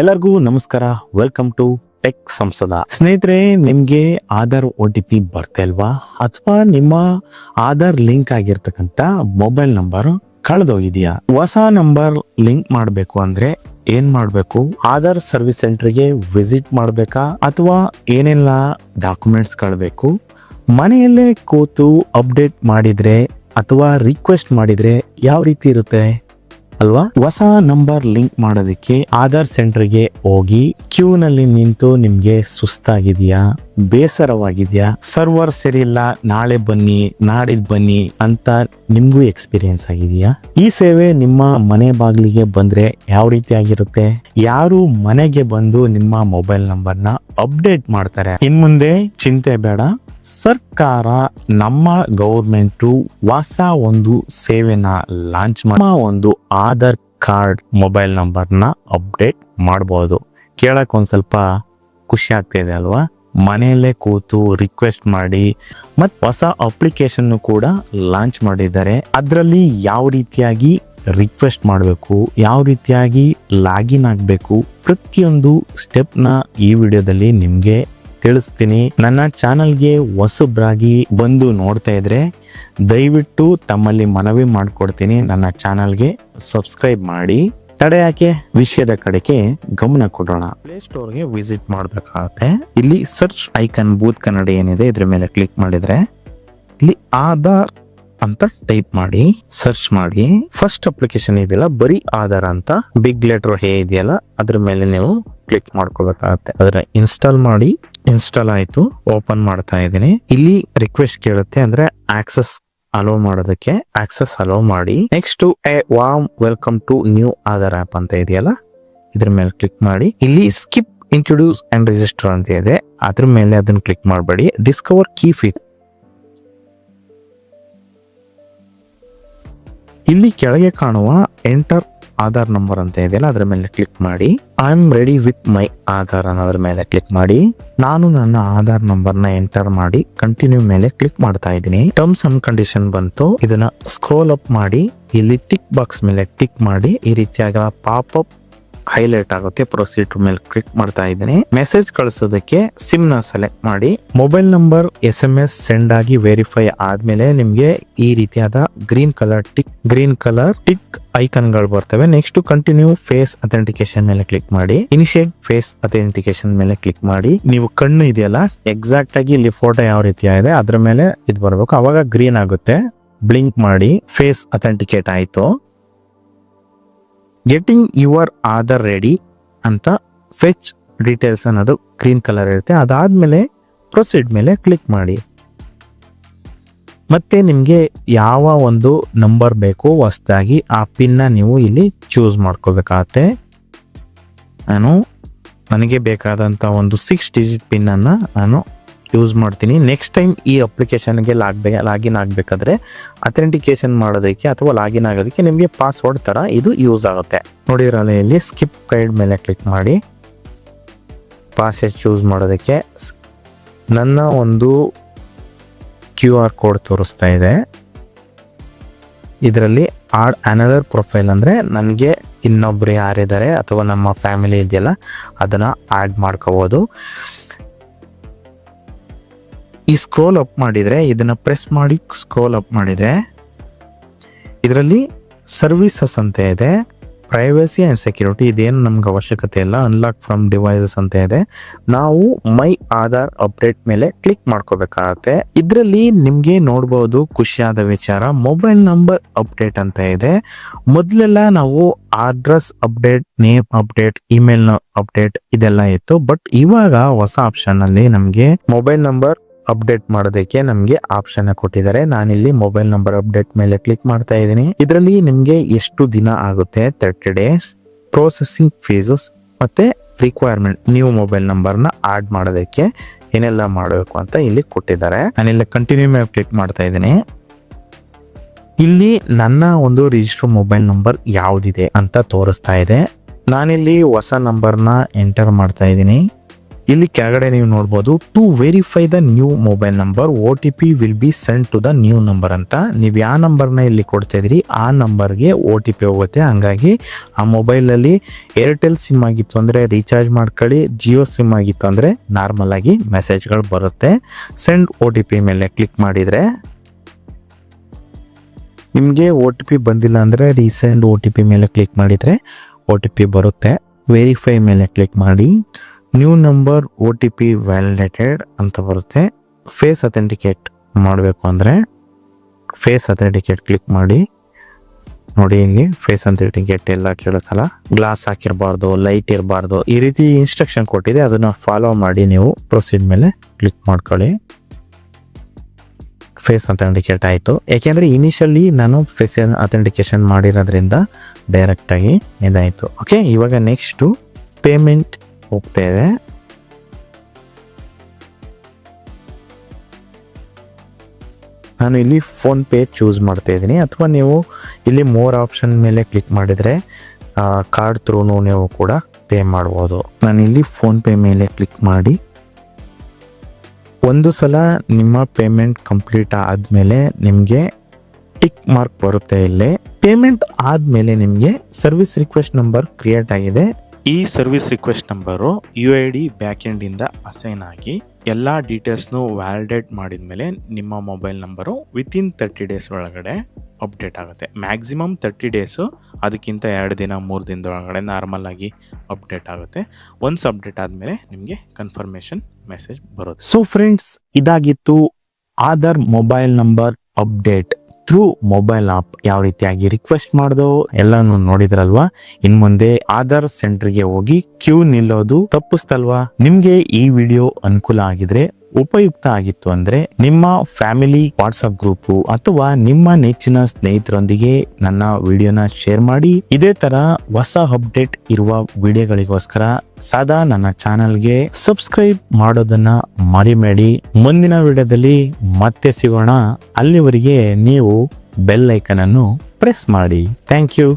ಎಲ್ಲರಿಗೂ ನಮಸ್ಕಾರ. Welcome to tech ಸಂಸದ ಸ್ನೇಹಿತರೆ, ನಿಮ್ಗೆ ಆಧಾರ್ ಒ ಟಿ ಪಿ ಬರ್ತಾ ಇಲ್ವಾ ಅಥವಾ ನಿಮ್ಮ ಆಧಾರ್ ಲಿಂಕ್ ಆಗಿರ್ತಕ್ಕಂಥ ಮೊಬೈಲ್ ನಂಬರ್ ಕಳೆದೋಗಿದೆಯಾ? ಹೊಸ ನಂಬರ್ ಲಿಂಕ್ ಮಾಡಬೇಕು ಅಂದ್ರೆ ಏನ್ ಮಾಡಬೇಕು? ಆಧಾರ್ ಸರ್ವಿಸ್ ಸೆಂಟರ್ಗೆ ವಿಸಿಟ್ ಮಾಡಬೇಕಾ? ಅಥವಾ ಏನೆಲ್ಲ ಡಾಕ್ಯುಮೆಂಟ್ಸ್ ಕಳ್ಬೇಕು? ಮನೆಯಲ್ಲೇ ಕೂತು ಅಪ್ಡೇಟ್ ಮಾಡಿದ್ರೆ ಅಥವಾ ರಿಕ್ವೆಸ್ಟ್ ಮಾಡಿದ್ರೆ ಯಾವ ರೀತಿ ಇರುತ್ತೆ? ಅಲ್ವಾ? ಹೊಸ ನಂಬರ್ ಲಿಂಕ್ ಮಾಡೋದಕ್ಕೆ ಆಧಾರ್ ಸೆಂಟರ್ಗೆ ಹೋಗಿ ಕ್ಯೂ ನಲ್ಲಿ ನಿಂತು ನಿಮ್ಗೆ ಸುಸ್ತಾಗಿದೆಯಾ? ಬೇಸರವಾಗಿದೆಯಾ? ಸರ್ವರ್ ಸರಿಯಿಲ್ಲ, ನಾಳೆ ಬನ್ನಿ ನಾಡಿದ್ ಬನ್ನಿ ಅಂತ ನಿಮ್ಗೂ ಎಕ್ಸ್ಪೀರಿಯನ್ಸ್ ಆಗಿದೆಯಾ? ಈ ಸೇವೆ ನಿಮ್ಮ ಮನೆ ಬಾಗಿಲಿಗೆ ಬಂದ್ರೆ ಯಾವ ರೀತಿ ಆಗಿರುತ್ತೆ? ಯಾರು ಮನೆಗೆ ಬಂದು ನಿಮ್ಮ ಮೊಬೈಲ್ ನಂಬರ್ನ ಅಪ್ಡೇಟ್ ಮಾಡ್ತಾರೆ? ಇನ್ ಮುಂದೆ ಚಿಂತೆ ಬೇಡ. ಸರ್ಕಾರ ನಮ್ಮ ಗೌರ್ಮೆಂಟು ಹೊಸ ಒಂದು ಸೇವೆನ ಲಾಂಚ್ ಮಾಡೋ ಒಂದು ಆಧಾರ್ ಕಾರ್ಡ್ ಮೊಬೈಲ್ ನಂಬರ್ನ ಅಪ್ಡೇಟ್ ಮಾಡಬಹುದು ಕೇಳಕ್ ಒಂದ್ ಸ್ವಲ್ಪ ಖುಷಿ ಇದೆ ಅಲ್ವಾ? ಮನೆಯಲ್ಲೇ ಕೂತು ರಿಕ್ವೆಸ್ಟ್ ಮಾಡಿ ಮತ್ತು ಹೊಸ ಅಪ್ಲಿಕೇಶನ್ ಕೂಡ ಲಾಂಚ್ ಮಾಡಿದ್ದಾರೆ. ಅದರಲ್ಲಿ ಯಾವ ರೀತಿಯಾಗಿ ರಿಕ್ವೆಸ್ಟ್ ಮಾಡಬೇಕು, ಯಾವ ರೀತಿಯಾಗಿ ಲಾಗಿನ್ ಆಗಬೇಕು ಪ್ರತಿಯೊಂದು ಸ್ಟೆಪ್ನ ಈ ವಿಡಿಯೋದಲ್ಲಿ ನಿಮಗೆ ತಿಳಿಸ್ತೀನಿ. ನನ್ನ ಚಾನಲ್ಗೆ ಹೊಸಬ್ರಾಗಿ ಬಂದು ನೋಡ್ತಾ ಇದ್ರೆ ದಯವಿಟ್ಟು ತಮ್ಮಲ್ಲಿ ಮನವಿ ಮಾಡ್ಕೊಡ್ತೀನಿ. ನನ್ನ ಚಾನಲ್ಗೆ ಸಬ್ಸ್ಕ್ರೈಬ್ ಮಾಡಿ. ತಡೆ ಯಾಕೆ? ವಿಷಯದ ಕಡೆಗೆ ಗಮನ ಕೊಡೋಣ. ಪ್ಲೇ ಸ್ಟೋರ್ಗೆ ವಿಸಿಟ್ ಮಾಡಬೇಕಾಗುತ್ತೆ. ಇಲ್ಲಿ ಸರ್ಚ್ ಐಕನ್ ಬೂತ್ ಕನ್ನಡ ಏನಿದೆ, ಇದ್ರ ಮೇಲೆ ಕ್ಲಿಕ್ ಮಾಡಿದ್ರೆ ಇಲ್ಲಿ ಆಧಾರ್ ಅಂತ ಟೈಪ್ ಮಾಡಿ ಸರ್ಚ್ ಮಾಡಿ. ಫಸ್ಟ್ ಅಪ್ಲಿಕೇಶನ್ ಇದೆಯಲ್ಲ, ಬರೀ ಆಧಾರ್ ಅಂತ. ಬಿಗ್ ಲೆಟರ್ ಹೇ ಇದೆಯಲ್ಲ, ಅದ್ರ ಮೇಲೆ ನೀವು ಕ್ಲಿಕ್ ಮಾಡ್ಕೋಬೇಕಾಗತ್ತೆ. ಅದನ್ನ ಇನ್ಸ್ಟಾಲ್ ಮಾಡಿ ಇನ್ಸ್ಟಾಲ್ ಆಯ್ತು ಓಪನ್ ಮಾಡ್ತಾ ಇದ್ದೀನಿ. ಇಲ್ಲಿ ರಿಕ್ವೆಸ್ಟ್ ಕೇಳುತ್ತೆ ಅಂದ್ರೆ ಆಕ್ಸೆಸ್ ಅಲೋ ಮಾಡೋದಕ್ಕೆ ಆಕ್ಸೆಸ್ ಅಲೋ ಮಾಡಿ. ನೆಕ್ಸ್ಟ್ ಎ warm welcome to new Aadhaar app ಅಂತ ಇದೆಯಲ್ಲ? ಇದ್ರ ಮೇಲೆ ಕ್ಲಿಕ್ ಮಾಡಿ. ಇಲ್ಲಿ ಸ್ಕಿಪ್ ಇಂಟ್ರೊಡ್ಯೂಸ್ ಅಂಡ್ ರಿಜಿಸ್ಟರ್ ಅಂತ ಇದೆ. ಅದ್ರ ಮೇಲೆ ಅದನ್ನ ಕ್ಲಿಕ್ ಮಾಡಬೇಡಿ. ಡಿಸ್ಕವರ್ ಕೀ ಇಲ್ಲಿ ಕೆಳಗೆ ಕಾಣುವ ಎಂಟರ್ ಆಧಾರ್ ನಂಬರ್ ಅಂತ ಇದೆಯಲ್ಲ, ಅದ್ರ ಮೇಲೆ ಕ್ಲಿಕ್ ಮಾಡಿ. I am ready with my Aadhaar ಅನ್ನೋದ್ರ ಮೇಲೆ ಕ್ಲಿಕ್ ಮಾಡಿ. ನಾನು ನನ್ನ ಆಧಾರ್ ನಂಬರ್ನ ಎಂಟರ್ ಮಾಡಿ ಕಂಟಿನ್ಯೂ ಮೇಲೆ ಕ್ಲಿಕ್ ಮಾಡ್ತಾ ಇದ್ದೀನಿ. ಟರ್ಮ್ಸ್ ಅಂಡ್ ಕಂಡೀಷನ್ ಬಂತು. ಇದನ್ನ ಸ್ಕ್ರೋಲ್ ಅಪ್ ಮಾಡಿ, ಇಲ್ಲಿ ಟಿಕ್ ಬಾಕ್ಸ್ ಮೇಲೆ ಟಿಕ್ ಮಾಡಿ, ಈ ರೀತಿಯಾಗ ಪಾಪ್ ಅಪ್ ಹೈಲೈಟ್ ಆಗುತ್ತೆ. ಪ್ರೊಸೀಡ್ ಮೇಲೆ ಕ್ಲಿಕ್ ಮಾಡ್ತಾ ಇದ್ದೀನಿ. ಮೆಸೇಜ್ ಕಳಿಸೋದಕ್ಕೆ ಸಿಮ್ನ ಸೆಲೆಕ್ಟ್ ಮಾಡಿ. Mobile number S M S send ಆಗಿ ವೆರಿಫೈ ಆದ್ಮೇಲೆ ನಿಮ್ಗೆ ಈ ರೀತಿಯಾದ green colour tick green colour tick ಐಕನ್ಗಳು ಬರ್ತವೆ. ನೆಕ್ಸ್ಟ್ ಕಂಟಿನ್ಯೂ ಫೇಸ್ ಅಥೆಂಟಿಕೇಶನ್ ಮೇಲೆ ಕ್ಲಿಕ್ ಮಾಡಿ. ಇನಿಷಿಯೇಟ್ ಫೇಸ್ ಅಥೆಂಟಿಕೇಶನ್ ಮೇಲೆ ಕ್ಲಿಕ್ ಮಾಡಿ. ನೀವು ಕಣ್ಣು ಇದೆಯಲ್ಲ ಎಕ್ಸಾಕ್ಟ್ ಆಗಿ ಇಲ್ಲಿ ಫೋಟೋ ಯಾವ ರೀತಿ ಇದೆ, ಅದ್ರ ಮೇಲೆ ಇದು ಬರಬೇಕು. ಅವಾಗ ಗ್ರೀನ್ ಆಗುತ್ತೆ. ಬ್ಲಿಂಕ್ ಮಾಡಿ. ಫೇಸ್ ಅಥೆಂಟಿಕೇಟ್ ಆಯ್ತು. ಗೆಟಿಂಗ್ ಯುವರ್ ಆಧಾರ್ ರೆಡಿ ಅಂತ ಫೆಚ್ ಡೀಟೇಲ್ಸ್ ಅನ್ನೋದು ಗ್ರೀನ್ ಕಲರ್ ಇರುತ್ತೆ. ಅದಾದ್ಮೇಲೆ ಪ್ರೊಸೀಡ್ ಮೇಲೆ ಕ್ಲಿಕ್ ಮಾಡಿ. ಮತ್ತೆ ನಿಮಗೆ ಯಾವ ಒಂದು ನಂಬರ್ ಬೇಕು ಹೊಸದಾಗಿ ಆ ಪಿನ್ನ ನೀವು ಇಲ್ಲಿ ಚೂಸ್ ಮಾಡ್ಕೋಬೇಕಾಗತ್ತೆ. ನಾನು ನನಗೆ ಬೇಕಾದಂಥ ಒಂದು ಸಿಕ್ಸ್ ಡಿಜಿಟ್ ಪಿನ್ನನ್ನು ನಾನು ಯೂಸ್ ಮಾಡ್ತೀನಿ. ನೆಕ್ಸ್ಟ್ ಟೈಮ್ ಈ ಅಪ್ಲಿಕೇಶನ್ಗೆ ಲಾಗ್ಬೇ ಲಾಗಿನ್ ಆಗಬೇಕಾದ್ರೆ ಅಥೆಂಟಿಕೇಶನ್ ಮಾಡೋದಕ್ಕೆ ಅಥವಾ ಲಾಗಿನ್ ಆಗೋದಕ್ಕೆ ನಿಮಗೆ ಪಾಸ್ವರ್ಡ್ ಥರ ಇದು ಯೂಸ್ ಆಗುತ್ತೆ. ನೋಡಿದ್ರಲ್ಲ ಇಲ್ಲಿ ಸ್ಕಿಪ್ ಗೈಡ್ ಮೇಲೆ ಕ್ಲಿಕ್ ಮಾಡಿ. ಪಾಸೇಜ್ ಚೂಸ್ ಮಾಡೋದಕ್ಕೆ ನನ್ನ ಒಂದು ಕ್ಯೂ ಆರ್ ಕೋಡ್ ತೋರಿಸ್ತಾ ಇದೆ. ಇದರಲ್ಲಿ ಆಡ್ ಅನದರ್ ಪ್ರೊಫೈಲ್ ಅಂದರೆ ನನಗೆ ಇನ್ನೊಬ್ಬರು ಯಾರಿದ್ದಾರೆ ಅಥವಾ ನಮ್ಮ ಫ್ಯಾಮಿಲಿ ಇದೆಯಲ್ಲ, ಅದನ್ನು ಆ್ಯಡ್ ಮಾಡ್ಕೋಬೋದು. ಈ ಸ್ಕ್ರೋಲ್ ಅಪ್ ಮಾಡಿದರೆ, ಇದನ್ನು ಪ್ರೆಸ್ ಮಾಡಿ ಸ್ಕ್ರೋಲ್ ಅಪ್ ಮಾಡಿದರೆ, ಇದರಲ್ಲಿ ಸರ್ವಿಸಸ್ ಅಂತ ಇದೆ ಪ್ರೈವಸಿ ಆ್ಯಂಡ್ ಸೆಕ್ಯೂರಿಟಿ ಇದೇನು ನಮ್ಗೆ ಅವಶ್ಯಕತೆ ಇಲ್ಲ ಅನ್ಲಾಕ್ ಫ್ರಮ್ ಡಿವೈಸಸ್ ಅಂತ ಇದೆ. ನಾವು ಮೈ ಆಧಾರ್ ಅಪ್ಡೇಟ್ ಮೇಲೆ ಕ್ಲಿಕ್ ಮಾಡ್ಕೋಬೇಕಾಗತ್ತೆ. ಇದರಲ್ಲಿ ನಿಮಗೆ ನೋಡ್ಬೋದು ಖುಷಿಯಾದ ವಿಚಾರ ಮೊಬೈಲ್ ನಂಬರ್ ಅಪ್ಡೇಟ್ ಅಂತ ಇದೆ. ಮೊದಲೆಲ್ಲ ನಾವು address update name update email update ಇದೆಲ್ಲ ಇತ್ತು ಬಟ್ ಇವಾಗ ಹೊಸ ಆಪ್ಷನ್ ಅಲ್ಲಿ ನಮಗೆ ಮೊಬೈಲ್ ನಂಬರ್ ಅಪ್ಡೇಟ್ ಮಾಡೋದಕ್ಕೆ ನಮಗೆ ಆಪ್ಷನ್ ಕೊಟ್ಟಿದ್ದಾರೆ. ನಾನಿಲ್ಲಿ ಮೊಬೈಲ್ ನಂಬರ್ ಅಪ್ಡೇಟ್ ಮೇಲೆ ಕ್ಲಿಕ್ ಮಾಡ್ತಾ ಇದ್ದೀನಿ. ಇದರಲ್ಲಿ ನಿಮಗೆ ಎಷ್ಟು ದಿನ ಆಗುತ್ತೆ? ತರ್ಟಿ ಡೇಸ್ ಪ್ರೊಸೆಸಿಂಗ್ ಫೀಸಸ್ ಮತ್ತೆ ರಿಕ್ವೈರ್ಮೆಂಟ್ ನ್ಯೂ ಮೊಬೈಲ್ ನಂಬರ್ನ ಆಡ್ ಮಾಡೋದಕ್ಕೆ ಏನೆಲ್ಲ ಮಾಡಬೇಕು ಅಂತ ಇಲ್ಲಿ ಕೊಟ್ಟಿದ್ದಾರೆ. ನಾನಿಲ್ಲ ಕಂಟಿನ್ಯೂ ಮೇಲೆ ಕ್ಲಿಕ್ ಮಾಡ್ತಾ ಇದ್ದೀನಿ. ಇಲ್ಲಿ ನನ್ನ ಒಂದು ರಿಜಿಸ್ಟರ್ ಮೊಬೈಲ್ ನಂಬರ್ ಯಾವುದಿದೆ ಅಂತ ತೋರಿಸ್ತಾ ಇದೆ. ನಾನಿಲ್ಲಿ ಹೊಸ ನಂಬರ್ನ ಎಂಟರ್ ಮಾಡ್ತಾ ಇದ್ದೀನಿ. ಇಲ್ಲಿ ಕೆಳಗಡೆ ನೀವು ನೋಡ್ಬೋದು to verify the new mobile number O T P will be send to the new number ಅಂತ. ನೀವು ಯಾವ ನಂಬರ್ನ ಇಲ್ಲಿ ಕೊಡ್ತಾ ಇದ್ರಿ ಆ ನಂಬರ್ಗೆ ಓ ಟಿ ಪಿ ಹೋಗುತ್ತೆ. ಹಂಗಾಗಿ ಆ ಮೊಬೈಲಲ್ಲಿ ಏರ್ಟೆಲ್ ಸಿಮ್ ಆಗಿತ್ತು ಅಂದರೆ ರೀಚಾರ್ಜ್ ಮಾಡ್ಕೊಳ್ಳಿ ಜಿಯೋ ಸಿಮ್ ಆಗಿತ್ತು ಅಂದರೆ ನಾರ್ಮಲ್ ಆಗಿ ಮೆಸೇಜ್ಗಳು ಬರುತ್ತೆ. ಸೆಂಡ್ ಓ ಟಿ ಪಿ ಮೇಲೆ ಕ್ಲಿಕ್ ಮಾಡಿದರೆ ನಿಮಗೆ ಓ ಟಿ ಪಿ ಬಂದಿಲ್ಲ ಅಂದರೆ ರೀಸೆಂಟ್ ಓ ಟಿ ಪಿ ಮೇಲೆ ಕ್ಲಿಕ್ ಮಾಡಿದರೆ ಓ ಟಿ ಪಿ ಬರುತ್ತೆ. ವೆರಿಫೈ ಮೇಲೆ ಕ್ಲಿಕ್ ಮಾಡಿ. New number O T P validated ಅಂತ ಬರುತ್ತೆ. ಫೇಸ್ ಅಥೆಂಟಿಕೇಟ್ ಮಾಡಬೇಕು ಅಂದರೆ ಫೇಸ್ ಅಥೆಂಟಿಕೇಟ್ ಕ್ಲಿಕ್ ಮಾಡಿ. ನೋಡಿ ಇಲ್ಲಿ ಫೇಸ್ ಅಥೆಂಟಿಕೇಟ್ ಎಲ್ಲ ಕೇಳುತ್ತಲ್ಲ. ಗ್ಲಾಸ್ ಹಾಕಿರಬಾರ್ದು ಲೈಟ್ ಇರಬಾರ್ದು, ಈ ರೀತಿ ಇನ್ಸ್ಟ್ರಕ್ಷನ್ ಕೊಟ್ಟಿದೆ. ಅದನ್ನು ಫಾಲೋ ಮಾಡಿ ನೀವು ಪ್ರೊಸೀಡ್ ಮೇಲೆ ಕ್ಲಿಕ್ ಮಾಡ್ಕೊಳ್ಳಿ. ಫೇಸ್ ಅಥೆಂಟಿಕೇಟ್ ಆಯಿತು. ಯಾಕೆಂದರೆ ಇನಿಷಿಯಲಿ ನಾನು ಫೇಸ್ ಅಥೆಂಟಿಕೇಶನ್ ಮಾಡಿರೋದ್ರಿಂದ ಡೈರೆಕ್ಟಾಗಿ ಇದಾಯಿತು. ಓಕೆ ಇವಾಗ ನೆಕ್ಸ್ಟು ಪೇಮೆಂಟ್ ಹೋಗ್ತಾ ಇದೆ ನಾನು ಇಲ್ಲಿ ಫೋನ್ ಪೇ ಚೂಸ್ ಮಾಡ್ತಾ ಇದ್ದೀನಿ. ಅಥವಾ ನೀವು ಇಲ್ಲಿ ಮೋರ್ ಆಪ್ಷನ್ ಮೇಲೆ ಕ್ಲಿಕ್ ಮಾಡಿದರೆ ಕಾರ್ಡ್ ಥ್ರೂನು ನೀವು ಕೂಡ ಪೇ ಮಾಡ್ಬೋದು. ನಾನು ಇಲ್ಲಿ ಫೋನ್ ಪೇ ಮೇಲೆ ಕ್ಲಿಕ್ ಮಾಡಿ. ಒಂದು ಸಲ ನಿಮ್ಮ ಪೇಮೆಂಟ್ ಕಂಪ್ಲೀಟ್ ಆದಮೇಲೆ ನಿಮಗೆ ಟಿಕ್ ಮಾರ್ಕ್ ಬರುತ್ತೆ ಇಲ್ಲಿ. ಪೇಮೆಂಟ್ ಆದಮೇಲೆ ನಿಮಗೆ ಸರ್ವಿಸ್ ರಿಕ್ವೆಸ್ಟ್ ನಂಬರ್ ಕ್ರಿಯೇಟ್ ಆಗಿದೆ. ಈ service request number U I D back ಎಂಡಿಂದ assign ಆಗಿ ಎಲ್ಲ ಡೀಟೇಲ್ಸ್ನು ವ್ಯಾಲಿಡೇಟ್ ಮಾಡಿದ ಮೇಲೆ ನಿಮ್ಮ mobile number within thirty days ಒಳಗಡೆ ಅಪ್ಡೇಟ್ ಆಗುತ್ತೆ. ಮ್ಯಾಕ್ಸಿಮಮ್ ತರ್ಟಿ ಡೇಸು ಅದಕ್ಕಿಂತ ಎರಡು ದಿನ, ಮೂರು ದಿನದೊಳಗಡೆ ನಾರ್ಮಲ್ ಆಗಿ ಅಪ್ಡೇಟ್ ಆಗುತ್ತೆ. ಒನ್ಸ್ ಅಪ್ಡೇಟ್ ಆದಮೇಲೆ ನಿಮಗೆ ಕನ್ಫರ್ಮೇಷನ್ ಮೆಸೇಜ್ ಬರುತ್ತೆ. ಸೊ ಫ್ರೆಂಡ್ಸ್ ಇದಾಗಿತ್ತು Aadhaar mobile number update through mobile app ಯಾವ ರೀತಿಯಾಗಿ ರಿಕ್ವೆಸ್ಟ್ ಮಾಡ್ದೋ ಎಲ್ಲಾನು ನೋಡಿದ್ರಲ್ವಾ? ಇನ್ ಮುಂದೆ ಆಧಾರ್ ಸೆಂಟರ್ಗೆ ಹೋಗಿ ಕ್ಯೂ ನಿಲ್ಲೋದು ತಪ್ಪಿಸ್ತಲ್ವಾ? ನಿಮ್ಗೆ ಈ ವಿಡಿಯೋ ಅನುಕೂಲ ಆಗಿದ್ರೆ ಉಪಯುಕ್ತ ಆಗಿತ್ತು ಅಂದ್ರೆ ನಿಮ್ಮ ಫ್ಯಾಮಿಲಿ ವಾಟ್ಸಪ್ ಗ್ರೂಪ್ ಅಥವಾ ನಿಮ್ಮ ನೆಚ್ಚಿನ ಸ್ನೇಹಿತರೊಂದಿಗೆ ನನ್ನ ವಿಡಿಯೋನ ಶೇರ್ ಮಾಡಿ. ಇದೇ ತರ ಹೊಸ ಅಪ್ಡೇಟ್ ಇರುವ ವಿಡಿಯೋಗಳಿಗೋಸ್ಕರ ಸದಾ ನನ್ನ ಚಾನಲ್ಗೆ ಸಬ್ಸ್ಕ್ರೈಬ್ ಮಾಡೋದನ್ನ ಮರಿಬೇಡಿ. ಮುಂದಿನ ವಿಡಿಯೋದಲ್ಲಿ ಮತ್ತೆ ಸಿಗೋಣ. ಅಲ್ಲಿವರೆಗೆ ನೀವು ಬೆಲ್ ಐಕನ್ ಅನ್ನು ಪ್ರೆಸ್ ಮಾಡಿ. Thank you.